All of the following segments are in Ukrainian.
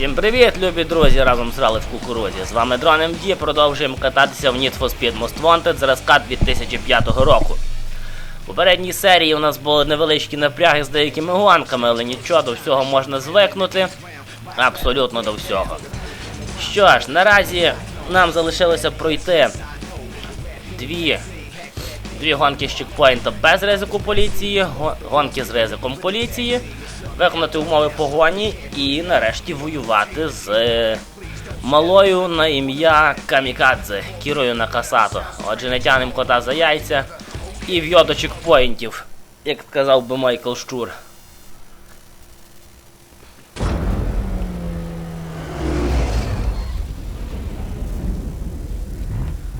Всім привіт, любі друзі, разом зрали в кукурузі. З вами Дрон МД, продовжуємо кататися в Need for Speed Most Wanted зразка 2005 року. У попередній серії у нас були невеличкі напряги з деякими гонками, але нічого, до всього можна звикнути. Абсолютно до всього. Що ж, наразі нам залишилося пройти дві, дві гонки з чекпоінта без ризику поліції, гонки з ризиком поліції, виконати умови погоні і нарешті воювати з е, малою на ім'я Камікадзе Кірою Накасато. Отже, не тянемо кота за яйця і в'йо до чекпоінтів, як сказав би Майкл Щур.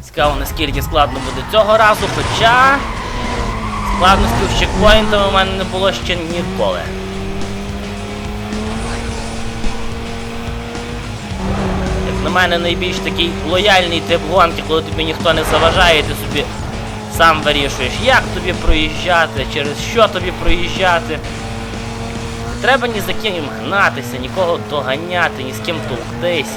Цікаво, наскільки складно буде цього разу, хоча складності з чекпоінтами у мене не було ще ніколи. На мене, найбільш такий лояльний тип гонки, коли тобі ніхто не заважає, ти собі сам вирішуєш, як тобі проїжджати, через що тобі проїжджати. Треба ні за ким гнатися, нікого доганяти, ні з ким товктись.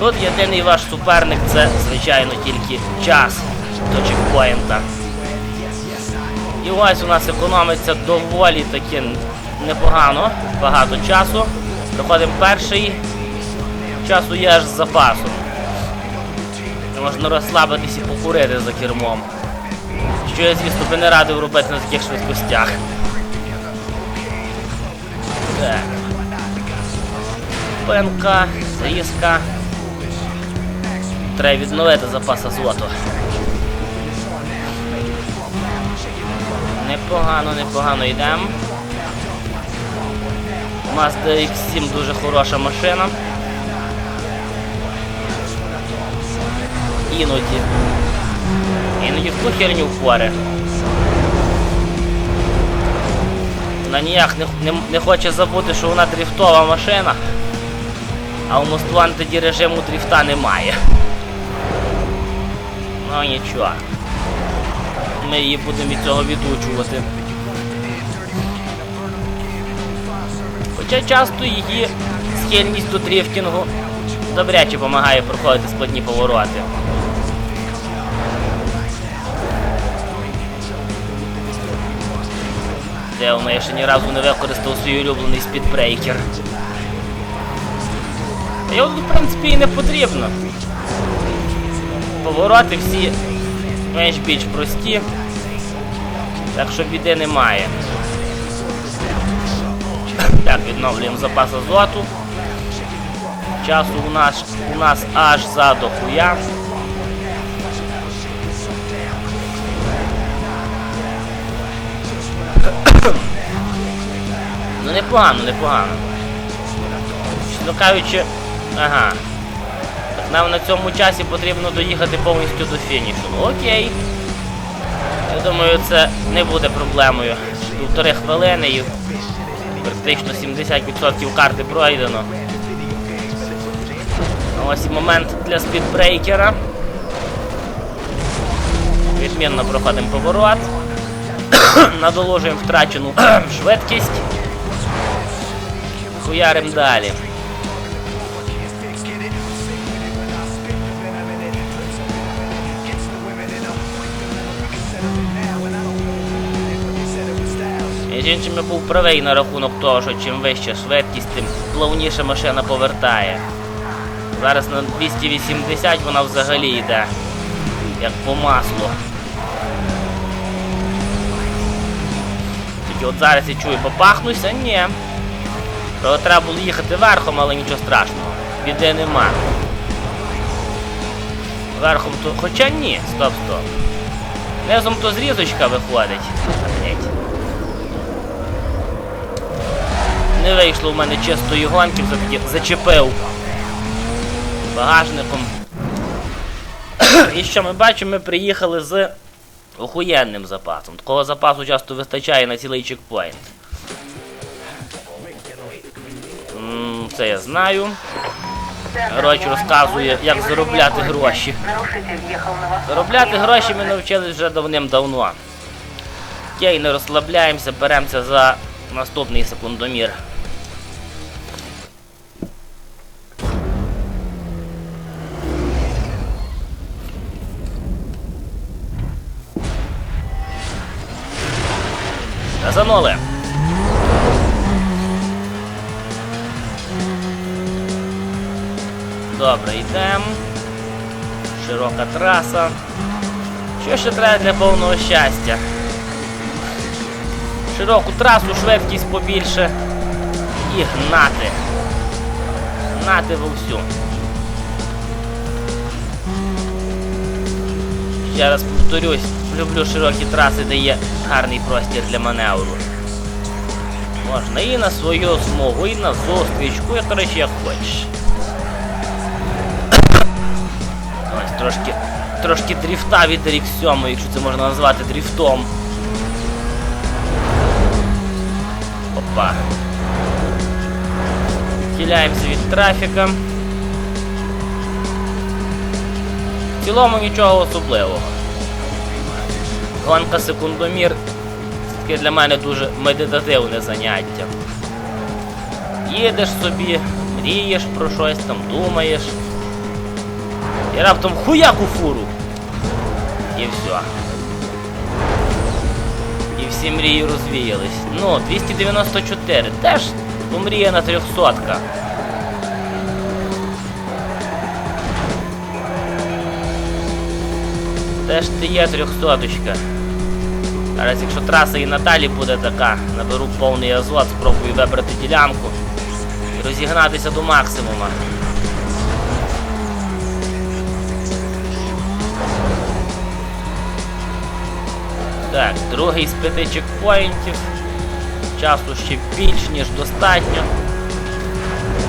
Тут єдиний ваш суперник це, звичайно, тільки час до чекпоінта. І ось у нас економиться доволі таки непогано, багато часу. Проходимо перший. Часу є аж з запасом. Можна розслабитись і покурити за кермом. Що я, звісно, би не радив робити на таких швидкостях. Так. Пенка, зрізка. Треба відновити запас азоту. Непогано, непогано йдемо. Mazda X7 дуже хороша машина. Іноді. Іноді в ту херню впоре. Вона ніяк не, не, не хоче забути, що вона дрифтова машина, а у Most Wanted режиму дрифта немає. Ну нічого. Ми її будемо від цього відучувати. Хоча часто її схильність до дрифтінгу добряче допомагає проходити складні повороти. Де вона я ще ні разу не використав свій улюблений спідбрейкер. Його, в принципі, і не потрібно. Повороти всі менш-більш прості, так що біди немає. Так, відновлюємо запас азоту. Часу у нас, у нас аж за дохуя. Непогано, непогано. Чесно кажучи, ага. Так нам на цьому часі потрібно доїхати повністю до фінішу. Ну окей. Я думаю, це не буде проблемою. Півтори хвилини і практично 70% карти пройдено. Ось момент для спідбрейкера. Відмінно проходимо поворот. Надоложуємо втрачену швидкість. Хуярим далі. Між іншим був правий на рахунок того, що чим вища швидкість, тим плавніше машина повертає. Зараз на 280 вона взагалі йде, як по маслу. Тільки от зараз я чую, попахнуся? Ні. То треба було їхати верхом, але нічого страшного. Біди нема. Верхом то. Хоча ні, стоп, стоп. Низом то зрізочка виходить. Не вийшло в мене чистої гонки, зачепив багажником. І що ми бачимо, ми приїхали з охуєнним запасом. Такого запасу часто вистачає на цілий чекпоінт. це я знаю. Роч розказує, як заробляти гроші. Заробляти гроші ми навчились вже давним-давно. Окей, не розслабляємося, беремося за наступний секундомір. Газанули. Добре. Широка траса. Що ще треба для повного щастя? Широку трасу, швидкість побільше. І гнати. Гнати вовсю. Ще раз повторюсь, люблю широкі траси, де є гарний простір для маневру. Можна і на свою смугу, і на зустрічку, і коротше як хочеш. Ось трошки, трошки дріфта від рік 7, якщо це можна назвати дріфтом. Опа. Відхиляємося від трафіка. В цілому нічого особливого. Гонка секундомір таке для мене дуже медитативне заняття. Їдеш собі, мрієш про щось там, думаєш. І раптом хуяк у фуру. І все. І всі мрії розвіялись. Ну, 294. Теж помріяна трьохсотка. Теж ти є трьохсоточка. Зараз, якщо траса і надалі буде така, наберу повний азот, спробую вибрати ділянку і розігнатися до максимума. Так, другий з п'яти чекпоінтів. Часу ще більш ніж достатньо.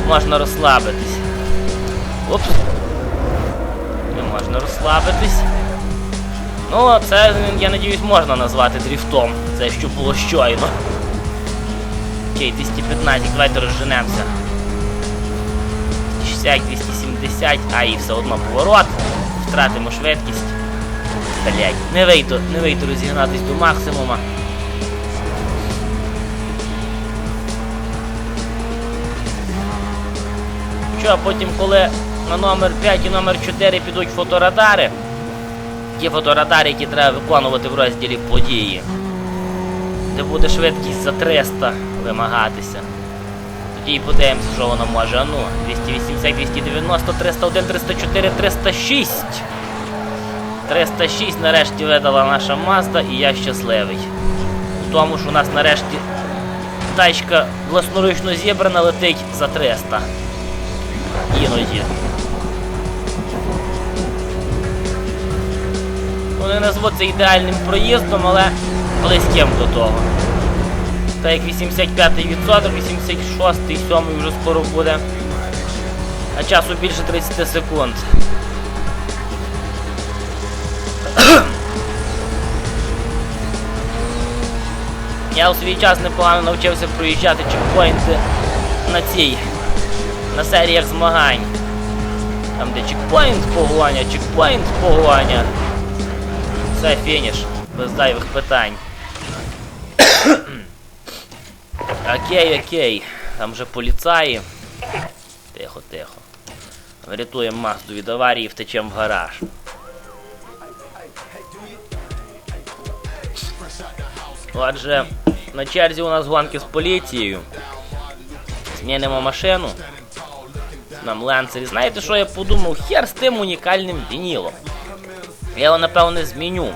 Можна розслабитись. Упс. Не можна розслабитись. Ну, це, я надіюсь, можна назвати дріфтом. Це що було щойно. Окей, 215, давайте розженемося. 60, 270, а і все одно поворот. Втратимо швидкість. Блять, не вийду, не вийду розігнатись до максимума. Що, а потім, коли на номер 5 і номер 4 підуть фоторадари, ті фоторадари, які треба виконувати в розділі події, де буде швидкість за 300 вимагатися. Тоді і подивимося, що вона може. А ну, 280, 290, 301, 304, 306. 306 нарешті видала наша Мазда і я щасливий. У тому, що у нас нарешті тачка власноручно зібрана летить за 300. Іноді. Ну не це ідеальним проїздом, але близьким до того. Так як 85-й відсоток, 86-й, 7-й вже скоро буде. А часу більше 30 секунд. Я у свій час непогано навчився проїжджати чекпоінти на цій, на серіях змагань. Там де чекпоінт погоня, чекпоінт погоня. Все фініш, без зайвих питань. окей, окей. Там вже поліцаї. Тихо, тихо. Врятуємо Мазду від аварії і втечемо в гараж. Отже, на черзі у нас гонки з поліцією. Змінимо машину. Нам ланцері. Знаєте, що я подумав? Хер з тим унікальним вінілом. Я його напевне зміню.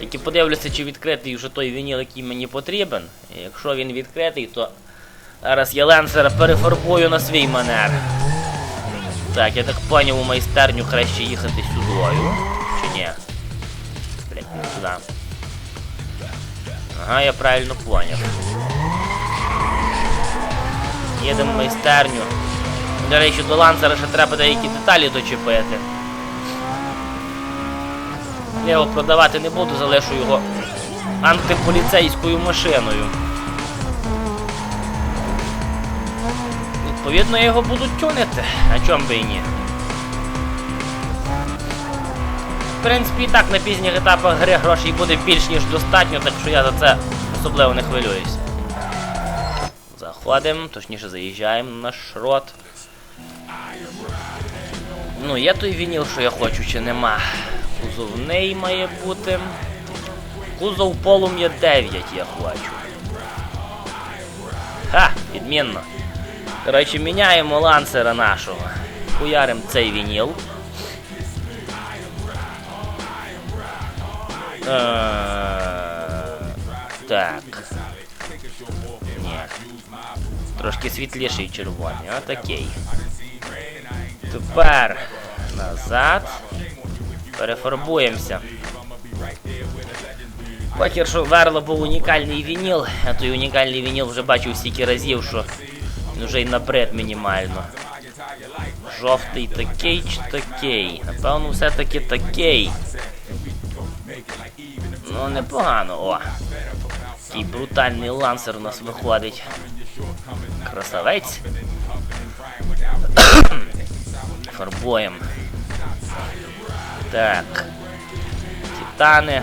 Тільки подивлюся, чи відкритий вже той вініл, який мені потрібен. І якщо він відкритий, то зараз я ленсера перефарбую на свій манер. Так, я так поняв, у майстерню краще їхати сюдою. Чи ні? Блять, не сюди. Ага, я правильно поняв. Їдемо в майстерню. До речі, до ланцера ще треба деякі деталі дочепити. Я його продавати не буду, залишу його антиполіцейською машиною. Відповідно, я його будуть тюнити, а чом би і ні. Принципі, і так на пізніх етапах гри грошей буде більш ніж достатньо, так що я за це особливо не хвилююсь. Заходимо, точніше заїжджаємо на шрот. Ну, є той вініл, що я хочу, чи нема. Кузовний має бути. Кузов полум'я 9 я хочу. Ха, відмінно. Коротше, міняємо лансера нашого. Хуярим цей вініл. Так. Ні. Трошки світліший червоний, отакий. Тепер назад. Перефарбуємося. Похер, що верло був унікальний вініл, а той унікальний вініл вже бачив стільки разів, що він вже й набред мінімально. Жовтий такий чи такий? Напевно, все-таки такий. Ну, непогано, о. Такий брутальний лансер у нас виходить. Красавець. Фарбуємо. Так. Титани.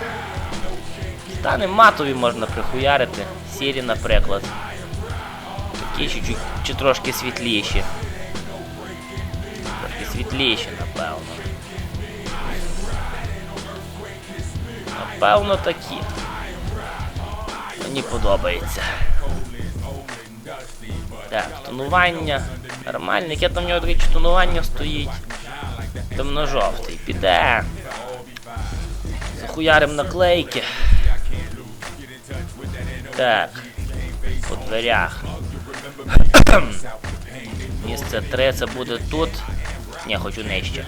Титани матові можна прихуярити. Сірі, наприклад. Такі чи, чи, чи трошки світліші. Трошки світліші, напевно. Напевно такі. Мені подобається. Так, тонування. Нормальне. Яке там в нього до речі, тонування стоїть. Темно-жовтий. Піде. Захуярим наклейки. Так. По дверях. Місце 3 це буде тут. Ні, хочу нижче.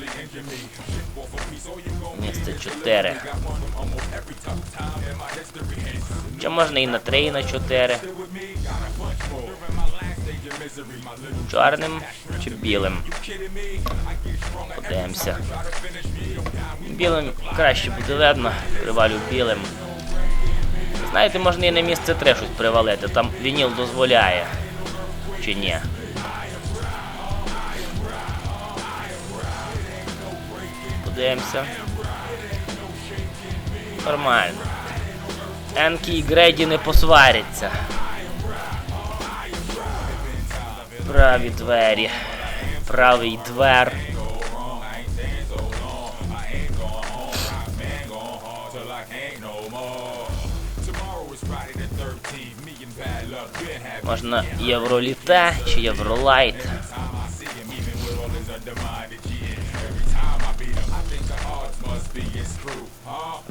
Місце 4. Чи можна і на 3, і на 4. Чорним чи білим? Подивимося. Білим краще буде видно, привалю білим. Знаєте, можна і на місце 3 щось привалити, там вініл дозволяє. Чи ні? Подивимося. Нормально. Енкі і Греді не посваряться. Праві двері. Правий двер. Можна євроліте чи євролайт.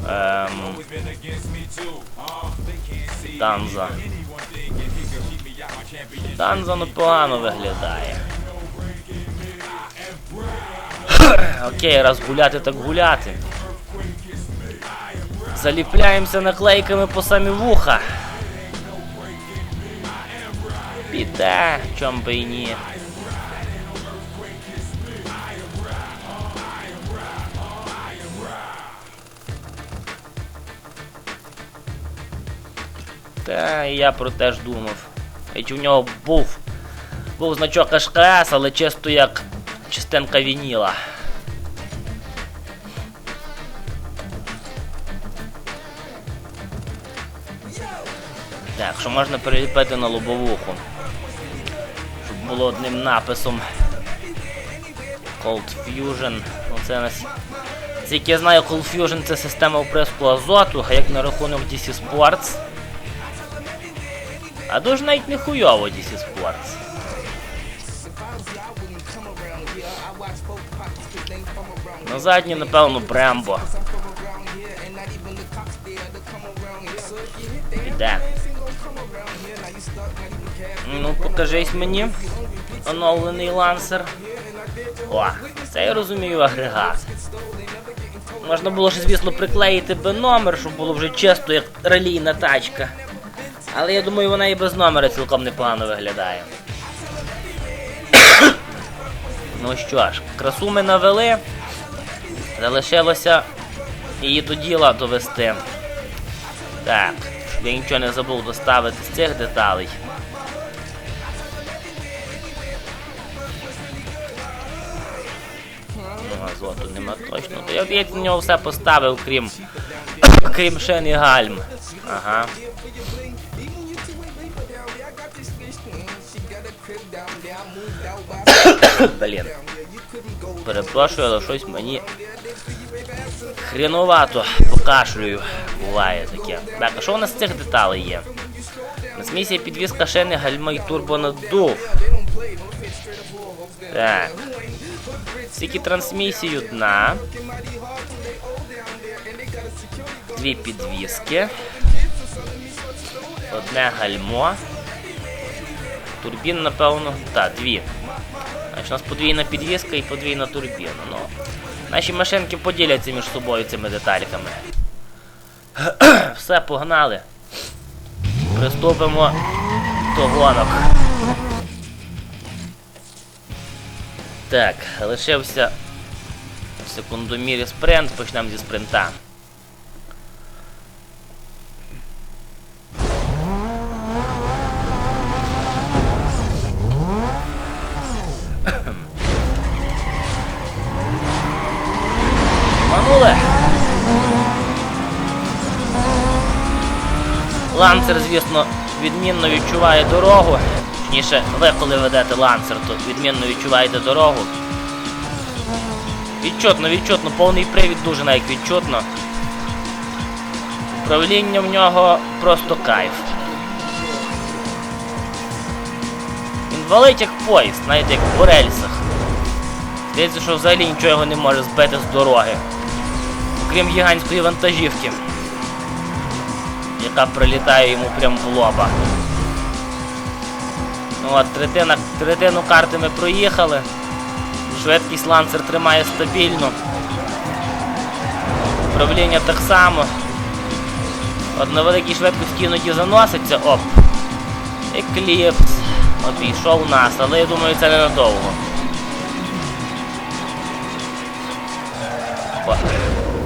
Ем, Танза. Танза непогано виглядає. Окей, раз гуляти, так гуляти. Заліпляємося наклейками по самі вуха. Піде, чом би і ні. Та я про те ж думав. Ведь у нього був був значок HKS, але чисто як частинка вініла. Так, що можна приліпити на лобовуху. Щоб було одним написом. Cold Fusion. Оце нас. Тільки я знаю, Cold Fusion це система вприску азоту, а як на рахунок DC Sports. А дуже навіть не хуйово DC Sports. На задній, напевно, Брембо. Іде. Ну, покажись мені. Оновлений лансер. О, це я розумію агрегат. Можна було ж, звісно, приклеїти би номер, щоб було вже чисто, як релійна тачка. Але я думаю, вона і без номера цілком непогано виглядає. ну що ж, красу ми навели. Залишилося її до діла довести. Так, я нічого не забув доставити з цих деталей. Ну, азоту нема точно. То я здається, на нього все поставив, крім крім шин і гальм. Ага. Блін. Перепрошую, але щось мені хреновато покашлюю. Буває таке. Так, а що у нас з цих деталей є? Трансмісія підвізка шини, гальма і турбонадув. Так. Тільки трансмісію дна. Дві підвіски. Одне гальмо. Турбін, напевно. Так, дві. Значить, у нас подвійна підвіска і подвійна турбіна. Ну, наші машинки поділяться між собою цими детальками. Все, погнали. Приступимо до гонок. Так, лишився в секундомірі спринт, почнемо зі спринта. Ланцер, звісно, відмінно відчуває дорогу. Точніше, ви коли ведете ланцер, то відмінно відчуваєте дорогу. Відчутно, відчутно, повний привід дуже навіть відчутно. Управління в нього просто кайф. Він валить як поїзд, навіть як по рельсах. Здається, що взагалі нічого його не може збити з дороги. Окрім гігантської вантажівки, яка прилітає йому прямо в лоба. Ну от, третина, третину карти ми проїхали. Швидкість ланцер тримає стабільно. Управління так само. От на великій швидкості іноді заноситься, оп. Екліпс. Обійшов нас, але я думаю, це ненадовго. О,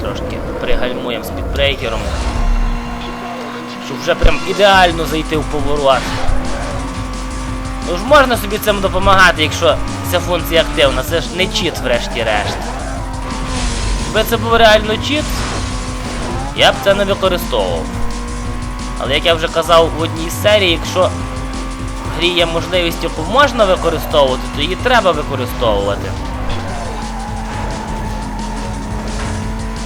трошки пригальмуємо з підбрейкером. Щоб вже прям ідеально зайти в поворот. Ну ж можна собі цим допомагати, якщо ця функція активна, це ж не чіт врешті-решт. Якби це був реально чіт, я б це не використовував. Але як я вже казав в одній серії, якщо в грі є можливість, яку можна використовувати, то її треба використовувати.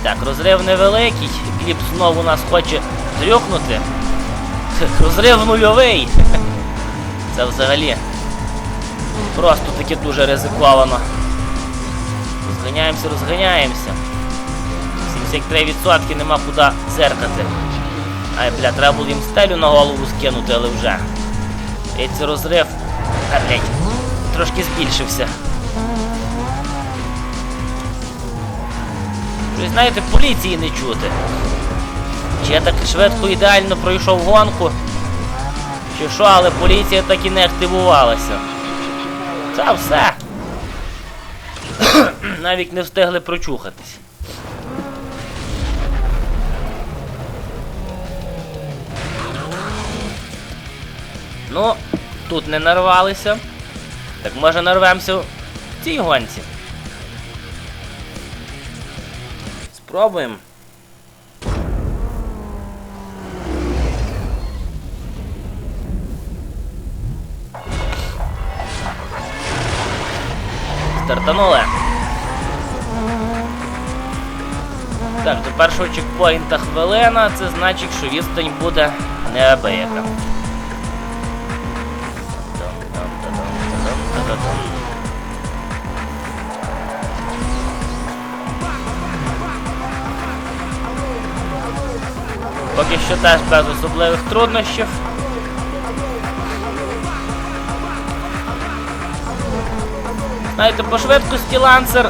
Так, розрив невеликий, кліп знову нас хоче дрюкнути. Розрив нульовий. Це взагалі просто таки дуже ризиковано. Розганяємося, розганяємося. 73% нема куди зеркати. Ай, бля, треба було їм стелю на голову скинути, але вже. І це розрив. А, блядь, трошки збільшився. Ви знаєте, поліції не чути. Чи я так швидко ідеально пройшов гонку? Чи що, але поліція так і не активувалася. Це все. Навіть не встигли прочухатись. Ну, тут не нарвалися. Так може нарвемося в цій гонці. Спробуємо. Стартанули. Так, до першого чекпоінта хвилина, це значить, що відстань буде неабияка. Поки що теж без особливих труднощів. Знаєте, по швидкості ланцер,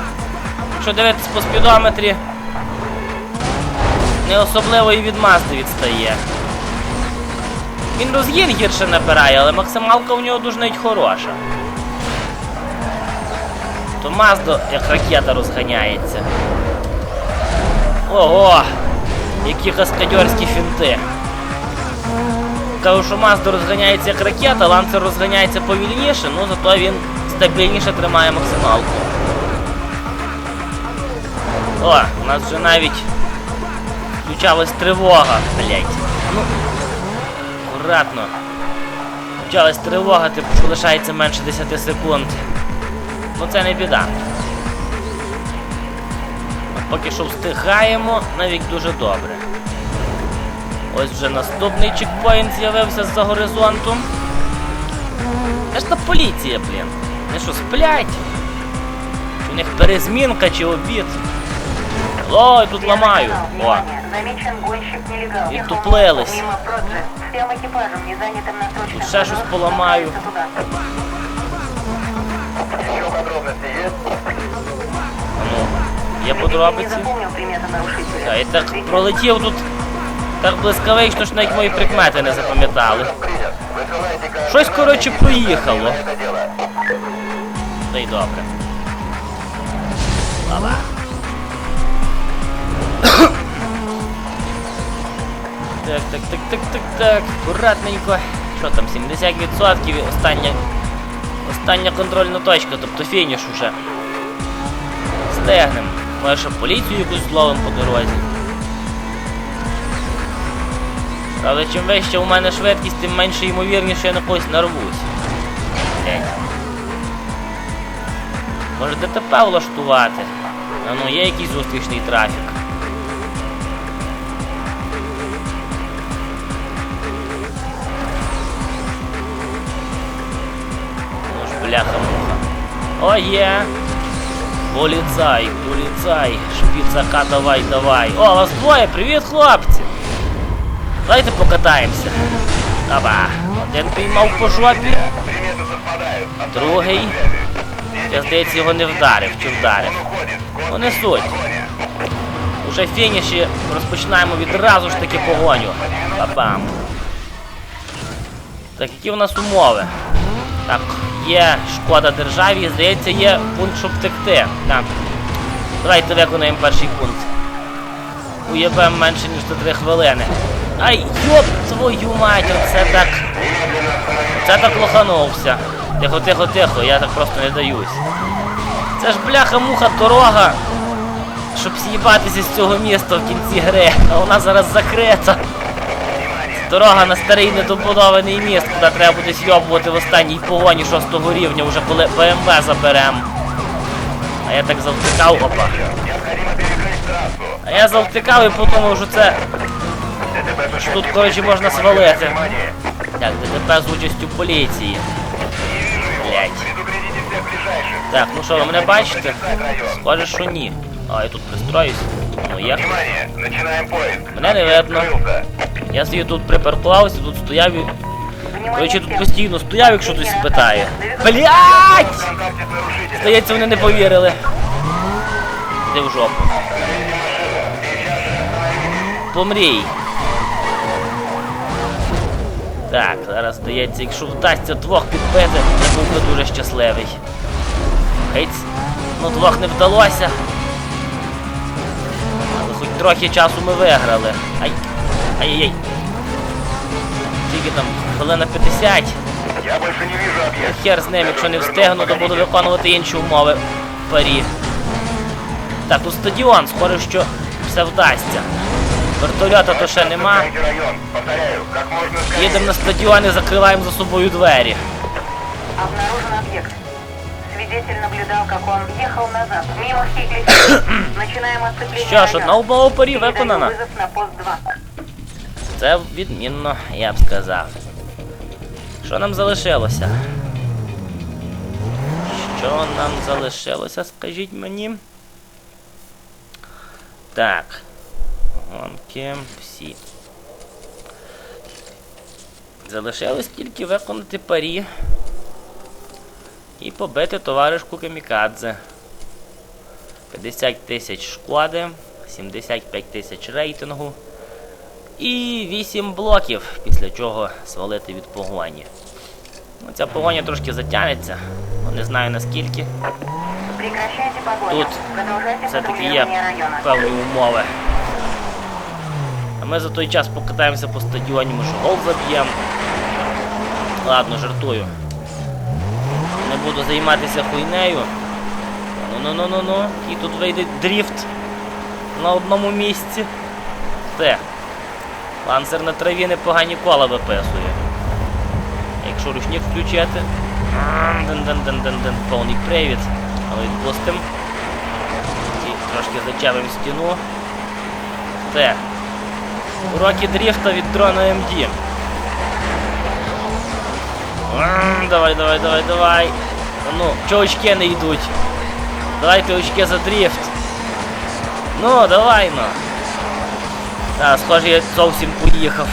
якщо дивитись по спідометрі, не особливо і від Мазди відстає. Він розгін гірше набирає, але максималка у нього дуже навіть хороша. То Мазда як ракета розганяється. Ого! Які каскадерські фінти. Кажу, що Мазда розганяється як ракета, ланцер розганяється повільніше, ну зато він стабільніше тримає максималку. О, у нас вже навіть включалась тривога, блять. Ну, акуратно. Включалась тривога, типу, що лишається менше 10 секунд. Ну це не біда. поки що встигаємо, навіть дуже добре. Ось вже наступний чекпоінт з'явився з-за горизонту. Ж та поліція, блін? Вони що, сплять? Чи у них перезмінка чи обід? Ой, тут ламаю. О, Замечен гонщик нелегал. Відтуплились. Мимо Проджи. Всем экипажам, не занятым на срочном Тут ще щось дежурстве, поламаю. направиться туда. Еще подробности есть? ну, є Не подробиці. запомнил приметы нарушителя. Та, і так пролетів тут так блискавично, що навіть мої прикмети не запам'ятали. Принят. Высылайте ко Щось, коротше, проїхало. это дело. Та й добре. Лава. Так, так, так, так, так, так. Акуратненько. Що там, 70% і остання. Остання контрольна точка, тобто фініш уже. Стегнем. Може, щоб поліцію якусь зловим по дорозі. Правда, чим вище у мене швидкість, тим менше ймовірніше я на когось нарвусь. Блядь. Може ДТП влаштувати? А ну, є якийсь зустрічний трафік. Ну ж, бляха-муха. О, є! Поліцай, поліцай, шпіцака, давай, давай. О, вас двоє, привіт, хлопці! Давайте покатаємося. Аба, один піймав по жопі, другий. Я здається, його не вдарив чи вдарив. Уходит. Ну суть. Уже фініші розпочинаємо відразу ж таки погоню. Бабам. Так, які в нас умови? Так, є шкода державі, здається, є пункт, щоб втекти. Так. Давайте виконаємо перший пункт. Уєбем менше, ніж за 3 хвилини. Ай, йоп твою мать, оце так. Це так лоханувся. Тихо, тихо, тихо, я так просто не даюсь. Це ж бляха-муха дорога, щоб з'їбатися з цього міста в кінці гри, а вона зараз закрита. Дорога на старий недобудований міст, куди треба буде зйобувати в останній погоні шостого рівня, вже коли БМВ заберем. А я так завтикав, опа. А я завтикав і подумав, що це тут, коротше, можна свалити. Так, ДТП з участю поліції. Блять. Так, ну що, ви мене бачите? Схоже, що ні. А, я тут пристроюсь. Ну як? Мене не видно. Я собі тут припаркувався, тут стояв і. Коротше, тут постійно стояв, якщо хтось спитає. Блять! Здається, вони не повірили. Іди в жопу. Помрій. Так, зараз здається, якщо вдасться двох підбити, я був би дуже щасливий. Гейц, ну двох не вдалося. Але хоч трохи часу ми виграли. Ай. Ай-яй-яй. Тільки там хвилина 50. Я больше не вижу объект. Хер з ним, якщо не встигну, то буду виконувати інші умови парі. Так, тут стадіон, схоже, що все вдасться. Вертольота то ще нема. Закройте район. Повторяю, как можно скорее. Їдемо на стадіон і закриваємо за собою двері. Обнаружен объект. Свидетель наблюдал, как он ехал назад, мимо всей глиссады. Начинаем оцепление Що ж, района. одна умова в парі Передаю виконана. вызов на пост 2. Це відмінно, я б сказав. Що нам залишилося? Що нам залишилося, скажіть мені? Так. Гонки всі. Залишилось тільки виконати парі і побити товаришку Камікадзе. 50 тисяч шкоди, 75 тисяч рейтингу. І 8 блоків, після чого свалити від погоні. Ну, ця погоня трошки затягнеться, але не знаю наскільки. Тут Все-таки є певні умови. Ми за той час покатаємося по стадіоні, може гол заб'ємо. Ладно, жартую. Не буду займатися хуйнею. Ну-ну-ну-ну-ну. І тут вийде дріфт на одному місці. Все. Лансер на траві непогані кола виписує. Якщо ручник включити. Дин-дин-дин-дин-дин, повний привід. Але відпустим. І Трошки зачавим стіну. Все. Уроки дріфта від дрона МД. Давай, давай, давай, давай. Ну, чого очки не йдуть? Давайте очки за дріфт. Ну, давай ну. Та, схоже, я зовсім поїхав.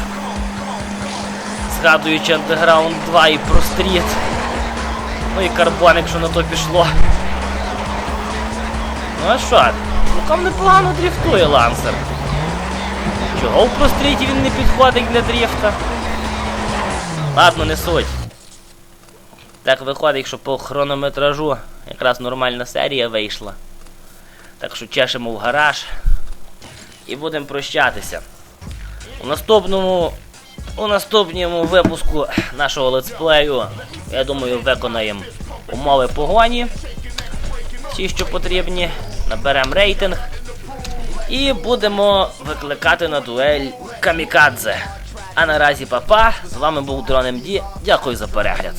Згадуючи Underground 2 і про стріт. Ну і карбон, якщо на то пішло. Ну а що? Ну там непогано дріфтує лансер. Чого в простріті він не підходить для дріфта? Ладно, не суть. Так виходить, що по хронометражу якраз нормальна серія вийшла. Так що чешемо в гараж і будемо прощатися. У наступному у наступному випуску нашого летсплею, я думаю, виконаємо умови погоні. Ті, що потрібні, наберемо рейтинг. І будемо викликати на дуель Камікадзе. А наразі папа, з вами був Дрон МД. Дякую за перегляд.